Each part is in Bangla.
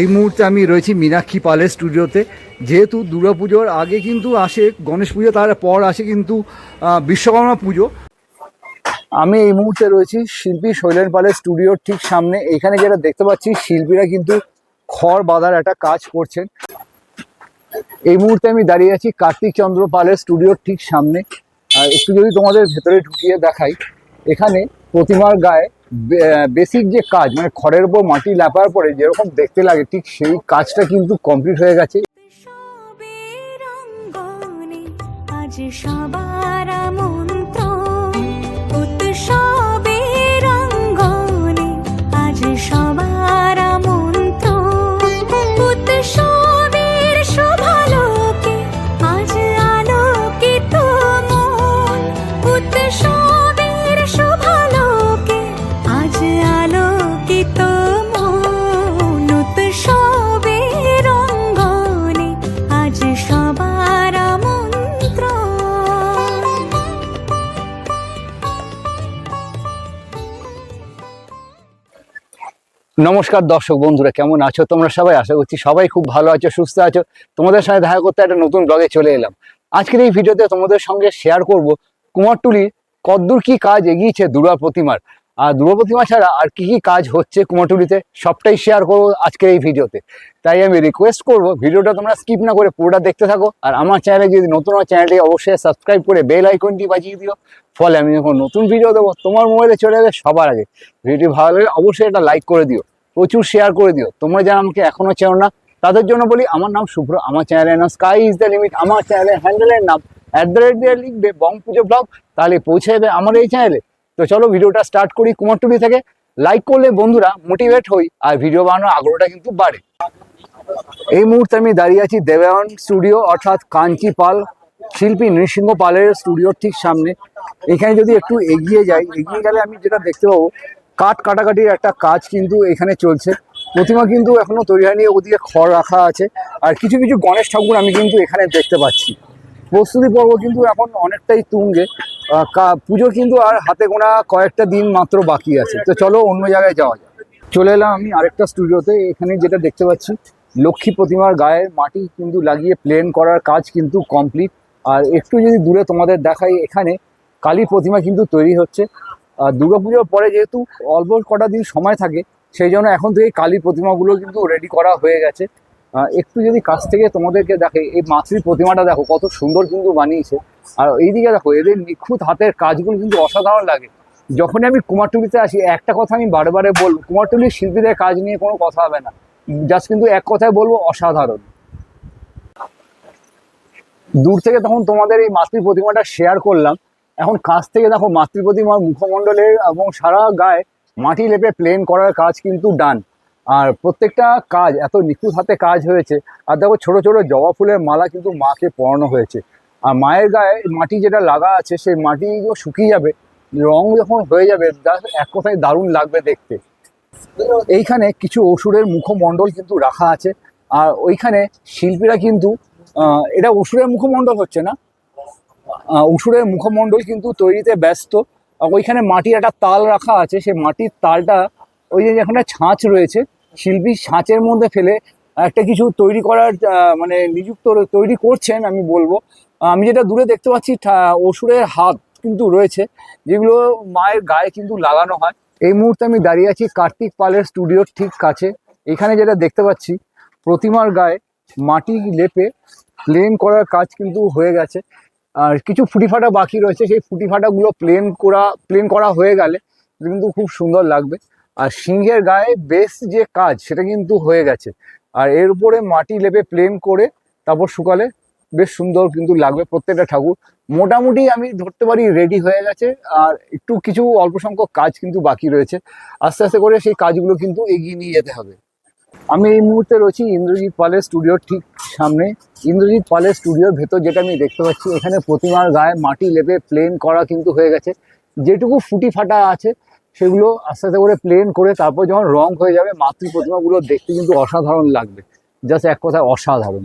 এই মুহূর্তে আমি রয়েছি মীনাক্ষী পালের স্টুডিওতে। যেহেতু দুর্গাপুজোর আগে কিন্তু আসে, গণেশ পুজো, তার পর আসে কিন্তু বিশ্বকর্মা পুজো। আমি এই মুহূর্তে রয়েছি শিল্পী শৈলেন পালের স্টুডিওর ঠিক সামনে। এখানে যেটা দেখতে পাচ্ছি, শিল্পীরা কিন্তু খড় বাঁধার একটা কাজ করছেন। এই মুহূর্তে আমি দাঁড়িয়ে আছি কার্তিক চন্দ্র পালের স্টুডিওর ঠিক সামনে। একটু যদি তোমাদের ভেতরে ঢুকিয়ে দেখাই, এখানে প্রতিমার গায়ে বেসিক যে কাজ মানে খড়ের উপর মাটি লাপার পরে যেরকম দেখতে লাগে, ঠিক সেই কাজটা কিন্তু কমপ্লিট হয়ে গেছে। উৎসবের নমস্কার দর্শক বন্ধুরা, কেমন আছো তোমরা সবাই? আশা করছি সবাই খুব ভালো আছো, সুস্থ আছো। তোমাদের সঙ্গে দেখা করতে একটা নতুন ব্লগে চলে এলাম। আজকের এই ভিডিওতে তোমাদের সঙ্গে শেয়ার করব কুমারটুলির কদ্দূর কি কাজ এগিয়েছে দুর্গা প্রতিমার। আর দুর্গা প্রতিমা ছাড়া আর কি কি কাজ হচ্ছে কুমারটুলিতে, সবটাই শেয়ার করব আজকের এই ভিডিওতে তাই আমি রিকোয়েস্ট করব, ভিডিওটা তোমরা স্কিপ না করে পুরোটা দেখতে থাকো। আর আমার চ্যানেলে যদি নতুন হয় চ্যানেলটি অবশ্যই সাবস্ক্রাইব করে বেল আইকনটি বাজিয়ে দিও। ফলে আমি যখন নতুন ভিডিও দেবো, তোমার মোবাইলে চলে যাবে সবার আগে। ভিডিওটি ভালো লাগলে অবশ্যই এটা লাইক করে দিও। প্রচুর শেয়ার করে দিও। তোমরা যারা আমাকে এখনও চেনো না, তাদের জন্য বলি, আমার নাম শুভ্র, আমার চ্যানেলের নাম স্কাই ইজ দ্য লিমিট আমার চ্যানেলের হ্যান্ডেলের নাম অ্যাট দ্য রেট দিয়ে লিখবে বং পুজো ব্লগ তাহলে পৌঁছে যাবে আমার এই চ্যানেলে তো চলো ভিডিওটা স্টার্ট করি, কুমারটুলি থেকে। লাইক করলে বন্ধুরা মোটিভেট হই, আর ভিডিও বানানোর আগ্রহটা কিন্তু বাড়ে। এই মুহূর্তে আমি দাঁড়িয়ে আছি দেবায়ন স্টুডিও, অর্থাৎ কাঞ্চি পাল, শিল্পী নৃসিংহ পালের স্টুডিওর ঠিক সামনে। এখানে যদি একটু এগিয়ে যাই, এগিয়ে গেলে আমি যেটা দেখতে পাবো, কাঠ কাটাকাটির একটা কাজ কিন্তু এখানে চলছে। প্রতিমা কিন্তু এখনও তৈরি হয়নি, ওদিকে খড় রাখা আছে, আর কিছু কিছু গণেশ ঠাকুর আমি কিন্তু এখানে দেখতে পাচ্ছি। প্রস্তুতি পর্ব কিন্তু এখন অনেকটাই তুঙ্গে পুজোর কিন্তু আর হাতে গোনা কয়েকটা দিন মাত্র বাকি আছে। তো চলো অন্য জায়গায় যাওয়া যাক। চলে এলাম আমি আরেকটা স্টুডিওতে, এখানে যেটা দেখতে পাচ্ছি লক্ষ্মী প্রতিমার গায়ে মাটি কিন্তু লাগিয়ে প্লেন করার কাজ কিন্তু কমপ্লিট আর একটু যদি দূরে তোমাদের দেখাই এখানে, কালী প্রতিমা কিন্তু তৈরি হচ্ছে। আর দুর্গাপুজোর পরে যেহেতু অল্প কটা দিন সময় থাকে, সেই জন্য এখন থেকে কালী প্রতিমাগুলো কিন্তু রেডি করা হয়ে গেছে। একটু যদি কাছ থেকে তোমাদেরকে দেখে, এই মাতৃ প্রতিমাটা দেখো, কত সুন্দর কিন্তু বানিয়েছে। আর এইদিকে দেখো, এদের নিখুঁত হাতের কাজগুলো কিন্তু অসাধারণ লাগে। যখনই আমি কুমারটুলিতে আসি, একটা কথা আমি বারে বলব, কুমারটুলির শিল্পীদের কাজ নিয়ে কোনো কথা হবে না। জাস্ট কিন্তু এক কথায় বলব, অসাধারণ। দূর থেকে তখন তোমাদের এই মাতৃ প্রতিমাটা শেয়ার করলাম। এখন কাছ থেকে দেখো মাতৃ প্রতিমার মুখমণ্ডলের এবং সারা গায়ে মাটি লেপে প্লেন করার কাজ কিন্তু ডান আর প্রত্যেকটা কাজ, এত নিখুঁত হাতে কাজ হয়েছে। আর দেখো ছোট ছোট জবা ফুলের মালা কিন্তু মাকে পরানো হয়েছে। আর মায়ের গায়ে মাটি যেটা লাগা আছে, সেই মাটি শুকিয়ে যাবে। রং যখন হয়ে যাবে এক কথায় দারুণ লাগবে দেখতে। এইখানে কিছু অসুরের মুখমণ্ডল কিন্তু রাখা আছে। আর ওইখানে শিল্পীরা কিন্তু এটা অসুরের মুখমণ্ডল হচ্ছে না। অসুরের মুখমণ্ডল কিন্তু তৈরিতে ব্যস্ত। ওইখানে মাটির একটা তাল রাখা আছে, সেই মাটির তালটা ওই যে যেখানে ছাঁচ রয়েছে, শিল্পী ছাঁচের মধ্যে ফেলে একটা কিছু তৈরি করার মানে নিযুক্ত তৈরি করছেন, আমি বলব। আমি যেটা দূরে দেখতে পাচ্ছি অসুরের হাত কিন্তু রয়েছে, যেগুলো মায়ের গায়ে কিন্তু লাগানো হয়। এই মুহূর্তে আমি দাঁড়িয়ে আছি কার্তিক পালের স্টুডিওর ঠিক কাছে। এখানে যেটা দেখতে পাচ্ছি, প্রতিমার গায়ে মাটি লেপে প্লেন করার কাজ কিন্তু হয়ে গেছে। আর কিছু ফুটি ফাটা বাকি রয়েছে, সেই ফুটি ফাটাগুলো প্লেন করা প্লেন করা হয়ে গেলে কিন্তু খুব সুন্দর লাগবে। আর সিংহের গায়ে বেশ যে কাজ, সেটা কিন্তু হয়ে গেছে। আর এর উপরে মাটি লেপে প্লেন করে তারপর শুকালে বেশ সুন্দর কিন্তু লাগবে প্রত্যেকটা ঠাকুর। মোটামুটি আমি ধরতে পারি রেডি হয়ে গেছে, আর একটু কিছু অল্প সংখ্যক কাজ কিন্তু বাকি রয়েছে। আস্তে আস্তে করে সেই কাজগুলো কিন্তু এগিয়ে নিয়ে যেতে হবে। আমি এই মুহূর্তে রয়েছি ইন্দ্রজিৎ পালের স্টুডিওর ঠিক সামনে। ইন্দ্রজিৎ পালের স্টুডিওর ভেতর যেটা আমি দেখতে পাচ্ছি, এখানে প্রতিমার গায়ে মাটি লেপে প্লেন করা কিন্তু হয়ে গেছে। যেটুকু ফুটি ফাটা আছে, সেগুলো আস্তে আস্তে করে প্লেন করে তারপর যখন রং হয়ে যাবে, মাতৃ প্রতিমাগুলো দেখতে কিন্তু অসাধারণ লাগবে। জাস্ট এক কথায় অসাধারণ।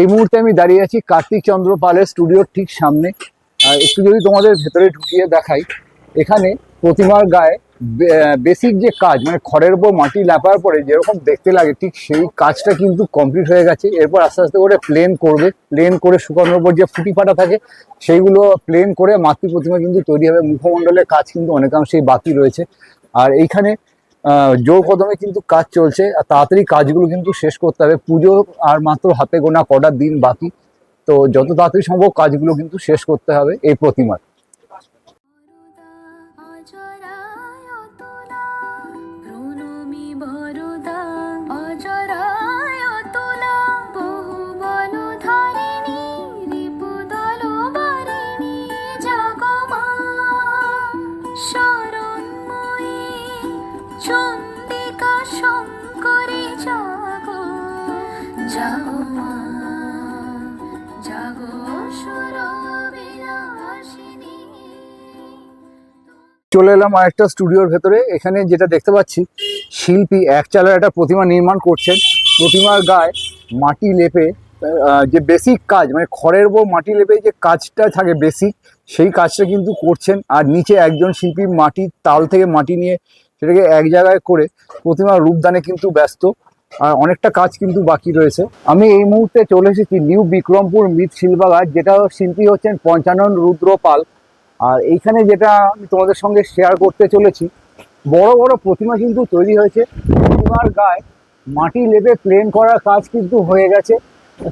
এই মুহূর্তে আমি দাঁড়িয়ে আছি কার্তিক চন্দ্র পালের স্টুডিওর ঠিক সামনে। একটু যদি তোমাদের ভেতরে ঢুকিয়ে দেখাই, এখানে প্রতিমার গায়ে বেসিক যে কাজ মানে খড়ের উপর মাটি লেপার পরে যেরকম দেখতে লাগে, ঠিক সেই কাজটা কিন্তু কমপ্লিট হয়ে গেছে। এরপর আস্তে আস্তে করে প্লেন করবে। প্লেন করে শুকানোর পর যে ফুটি ফাটা থাকে, সেইগুলো প্লেন করে মাতৃ প্রতিমা কিন্তু তৈরি হবে। মুখমণ্ডলের কাজ কিন্তু অনেকাংশেই বাকি রয়েছে। আর এইখানে জোর কদমে কিন্তু কাজ চলছে, আর তাড়াতাড়ি কাজগুলো কিন্তু শেষ করতে হবে। পুজো আর মাত্র হাতে গোনা কটা দিন বাকি, তো যত তাড়াতাড়ি সম্ভব কাজগুলো কিন্তু শেষ করতে হবে এই প্রতিমার। চলে এলাম আরেকটা স্টুডিওর ভেতরে। এখানে যেটা দেখতে পাচ্ছি, শিল্পী এক চালের একটা প্রতিমা নির্মাণ করছেন। প্রতিমার গায়ে মাটি লেপে যে বেসিক কাজ মানে খড়ের উপর মাটি লেপে যে কাজটা থাকে বেসিক সেই কাজটা কিন্তু করছেন। আর নিচে একজন শিল্পী মাটির তাল থেকে মাটি নিয়ে সেটাকে এক জায়গায় করে প্রতিমার রূপদানে কিন্তু ব্যস্ত। আর অনেকটা কাজ কিন্তু বাকি রয়েছে। আমি এই মুহূর্তে চলে এসেছি নিউ বিক্রমপুর মৃৎ শিল্পাগার যেটা শিল্পী হচ্ছেন পঞ্চানন রুদ্র পাল আর এইখানে যেটা আমি তোমাদের সঙ্গে শেয়ার করতে চলেছি, বড় বড় প্রতিমা কিন্তু তৈরি হয়েছে। প্রতিমার গায়ে মাটি লেপে প্লেন করার কাজ কিন্তু হয়ে গেছে।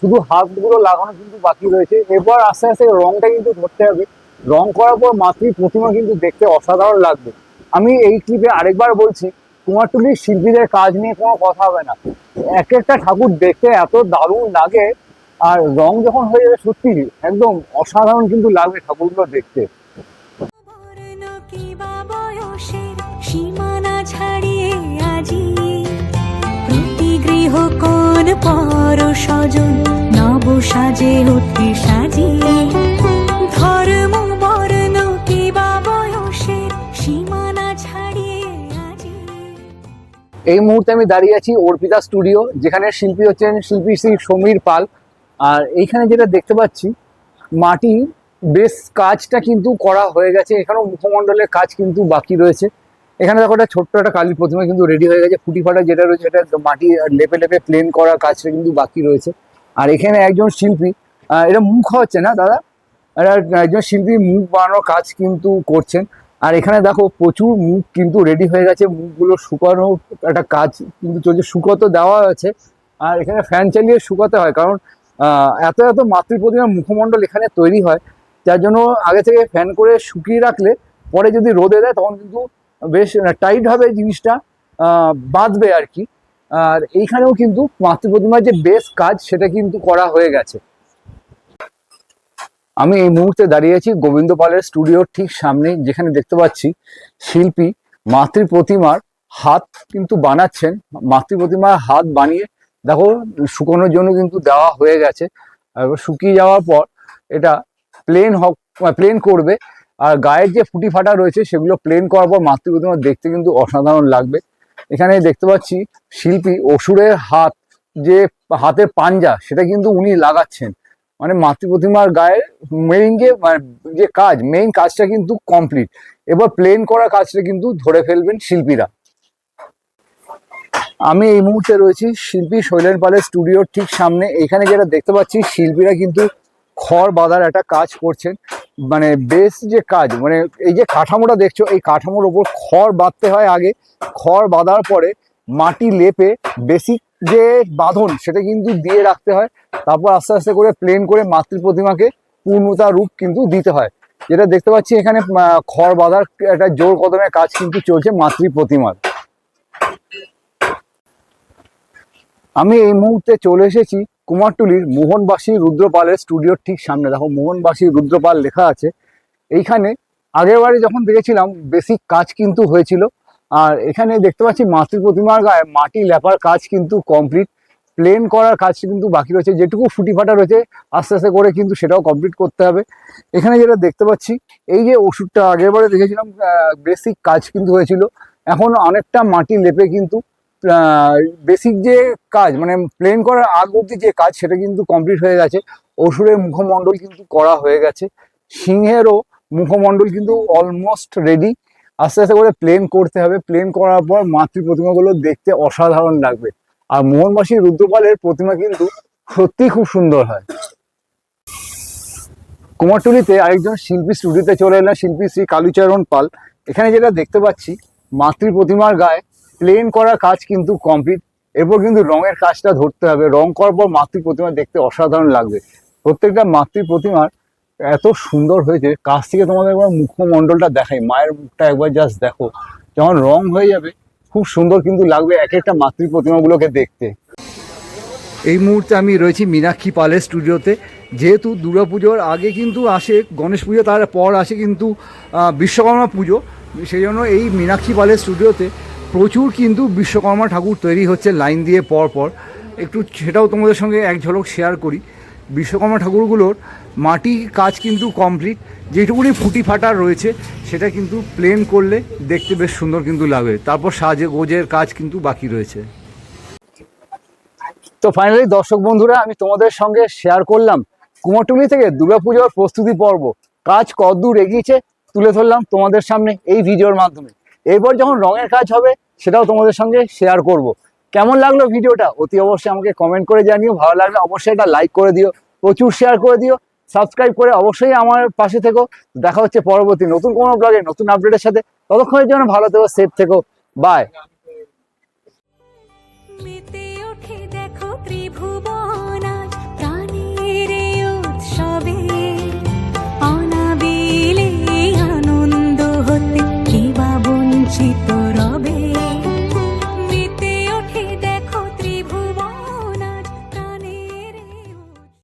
শুধু হাতগুলো লাগানো কিন্তু বাকি রয়েছে। এরপর আস্তে আস্তে রংটা কিন্তু ধরতে হবে। রং করার পর মাতৃ প্রতিমা কিন্তু দেখতে অসাধারণ লাগবে। আমি এই ক্লিপে আরেকবার বলছি কুমারটুলির শিল্পীদের কাজ নিয়ে কোনো কথা হবে না। এক একটা ঠাকুর দেখতে এত দারুণ লাগে, আর রং যখন হয়ে যাবে সত্যি একদম অসাধারণ কিন্তু লাগবে ঠাকুরগুলো দেখতে। সীমানা ছাড়িয়ে পর স্বজন নব সাজে সাজিয়ে ধর্ম, বর্ণ বয়সের সীমানা ছাড়িয়ে এই মুহূর্তে আমি দাঁড়িয়ে আছি অর্পিতা স্টুডিও, যেখানে শিল্পী হচ্ছেন শিল্পী শ্রী সমীর পাল। আর এইখানে যেটা দেখতে পাচ্ছি, মাটি বেশ কাজটা কিন্তু করা হয়ে গেছে। এখানেও মুখমণ্ডলের কাজ কিন্তু বাকি রয়েছে। এখানে দেখো একটা ছোট্ট একটা কালী প্রতিমা কিন্তু রেডি হয়ে গেছে। ফুটি ফাটা যেটা রয়েছে এটা মাটি লেপে লেপে প্লেন করার কাজটা কিন্তু বাকি রয়েছে। আর এখানে একজন শিল্পী এটা মুখ হচ্ছে না দাদা? এটা একজন শিল্পী মুখ বানানোর কাজ কিন্তু করছেন। আর এখানে দেখো প্রচুর মুখ কিন্তু রেডি হয়ে গেছে। মুখগুলো শুকানো একটা কাজ কিন্তু চলছে। শুকোতে দেওয়া আছে। আর এখানে ফ্যান চালিয়ে শুকাতে হয়। কারণ এত এত মাতৃ প্রতিমার মুখমণ্ডল এখানে তৈরি হয়। যার জন্য আগে থেকে ফ্যান করে শুকিয়ে রাখলে পরে যদি রোদে দেয় তখন কিন্তু বেশ টাইট হবে জিনিসটা বাঁধবে আর কি। আর এইখানেও কিন্তু মাতৃ প্রতিমার যে বেশ কাজ সেটা কিন্তু করা হয়ে গেছে। আমি এই মুহূর্তে দাঁড়িয়ে আছি গোবিন্দ পালের স্টুডিওর ঠিক সামনে, যেখানে দেখতে পাচ্ছি শিল্পী মাতৃ প্রতিমার হাত কিন্তু বানাচ্ছেন। মাতৃ প্রতিমার হাত বানিয়ে দেখো শুকোনোর জন্য কিন্তু দেওয়া হয়ে গেছে। শুকিয়ে যাওয়ার পর এটা প্লেন হক প্লেন করবে। আর গায়ের যে ফুটি ফাটা রয়েছে, সেগুলো প্লেন করার পর মাতৃ প্রতিমা দেখতে কিন্তু অসাধারণ লাগবে। এখানে দেখতে পাচ্ছি শিল্পী অসুরের হাত, যে হাতের পাঞ্জা, সেটা কিন্তু উনি লাগাচ্ছেন। মানে মাতৃ প্রতিমার গায়ে মেইন যে মানে যে কাজ মেইন কাজটা কিন্তু কমপ্লিট এবার প্লেন করা কাজটা কিন্তু ধরে ফেলবেন শিল্পীরা। আমি এই মুহূর্তে রয়েছি শিল্পী শৈলেন পালের স্টুডিওর ঠিক সামনে। এখানে যেটা দেখতে পাচ্ছি, শিল্পীরা কিন্তু খড় বাঁধার একটা কাজ করছেন। মানে বেশ যে কাজ মানে এই যে কাঠামোটা দেখছ, এই কাঠামোর ওপর খড় বাঁধতে হয় আগে। খড় বাঁধার পরে মাটি লেপে বেসিক যে বাঁধন, সেটা কিন্তু দিয়ে রাখতে হয়। তারপর আস্তে আস্তে করে প্লেন করে মাতৃ প্রতিমাকে পূর্ণতা রূপ কিন্তু দিতে হয়। যেটা দেখতে পাচ্ছি এখানে খড় বাঁধার একটা জোর কদমের কাজ কিন্তু চলছে মাতৃ প্রতিমার। আমি এই মুহূর্তে চলে এসেছি কুমারটুলির মোহনবাসী রুদ্রপালের স্টুডিওর ঠিক সামনে। দেখো মোহনবাসী রুদ্রপাল লেখা আছে। এইখানে আগের বারে যখন দেখেছিলাম, বেসিক কাজ কিন্তু হয়েছিল। আর এখানে দেখতে পাচ্ছি মাতৃ প্রতিমার গায়ে মাটি লেপার কাজ কিন্তু কমপ্লিট প্লেন করার কাজ কিন্তু বাকি রয়েছে। যেটুকু ফুটি ফাটা রয়েছে, আস্তে আস্তে করে কিন্তু সেটাও কমপ্লিট করতে হবে। এখানে যেটা দেখতে পাচ্ছি, এই যে ওষুধটা আগের বারে দেখেছিলাম বেসিক কাজ কিন্তু হয়েছিল। এখন অনেকটা মাটি লেপে কিন্তু বেসিক যে কাজ মানে প্লেন করার আগ অব্দি যে কাজ, সেটা কিন্তু কমপ্লিট হয়ে গেছে। অসুরের মুখমণ্ডল কিন্তু করা হয়ে গেছে। সিংহেরও মুখমণ্ডল কিন্তু অলমোস্ট রেডি আস্তে আস্তে করে প্লেন করতে হবে। প্লেন করার পর মাতৃ প্রতিমাগুলো দেখতে অসাধারণ লাগবে। আর মোহনবাসী রুদ্রপালের প্রতিমা কিন্তু সত্যি খুব সুন্দর হয়। কুমারটুলিতে আরেকজন শিল্পী স্টুডিওতে চলে এলেন, শিল্পী শ্রী কালুচরণ পাল। এখানে যেটা দেখতে পাচ্ছি মাতৃ প্রতিমার গায়ে প্লেন করা কাজ কিন্তু কমপ্লিট এরপর কিন্তু রঙের কাজটা ধরতে হবে। রং করার পর মাতৃ প্রতিমা দেখতে অসাধারণ লাগবে। প্রত্যেকটা মাতৃ প্রতিমার এত সুন্দর হয়েছে, কাছ থেকে তোমাদের একবার মুখমণ্ডলটা দেখাই, মায়ের মুখটা একবার জাস্ট দেখো। যখন রং হয়ে যাবে, খুব সুন্দর কিন্তু লাগবে এক একটা মাতৃ প্রতিমাগুলোকে দেখতে। এই মুহূর্তে আমি রয়েছি মীনাক্ষী পালের স্টুডিওতে যেহেতু দুর্গাপুজোর আগে কিন্তু আসে, গণেশ পুজো, তার পর আসে কিন্তু বিশ্বকর্মা পুজো। সেই জন্য এই মীনাক্ষী পালের স্টুডিওতে প্রচুর কিন্তু বিশ্বকর্মা ঠাকুর তৈরি হচ্ছে লাইন দিয়ে পর পর। একটু সেটাও তোমাদের সঙ্গে এক ঝলক শেয়ার করি। বিশ্বকর্মা ঠাকুরগুলোর মাটি কাজ কিন্তু কমপ্লিট যেটুকুনি ফুটি ফাটা রয়েছে, সেটা কিন্তু প্লেন করলে দেখতে বেশ সুন্দর কিন্তু লাগবে তারপর সাজে গোজের কাজ কিন্তু বাকি রয়েছে। তো ফাইনালি দর্শক বন্ধুরা, আমি তোমাদের সঙ্গে শেয়ার করলাম কুমারটুলি থেকে দুর্গাপুজোর প্রস্তুতি পর্ব। কাজ কতদূর এগিয়েছে তুলে ধরলাম তোমাদের সামনে এই ভিডিওর মাধ্যমে। এরপর যখন রঙের কাজ হবে, সেটাও তোমাদের সঙ্গে শেয়ার করব। কেমন লাগল ভিডিওটা? অতি অবশ্যই আমাকে কমেন্ট করে জানিও। ভালো লাগলে অবশ্যই এটা লাইক করে দিও। প্রচুর শেয়ার করে দিও। সাবস্ক্রাইব করে অবশ্যই আমার পাশে থেকো। দেখা হচ্ছে পরবর্তী নতুন কোনো ব্লগে নতুন আপডেটের সাথে। ততক্ষণের জন্য ভালো থেকো সেফ থেকো। বাই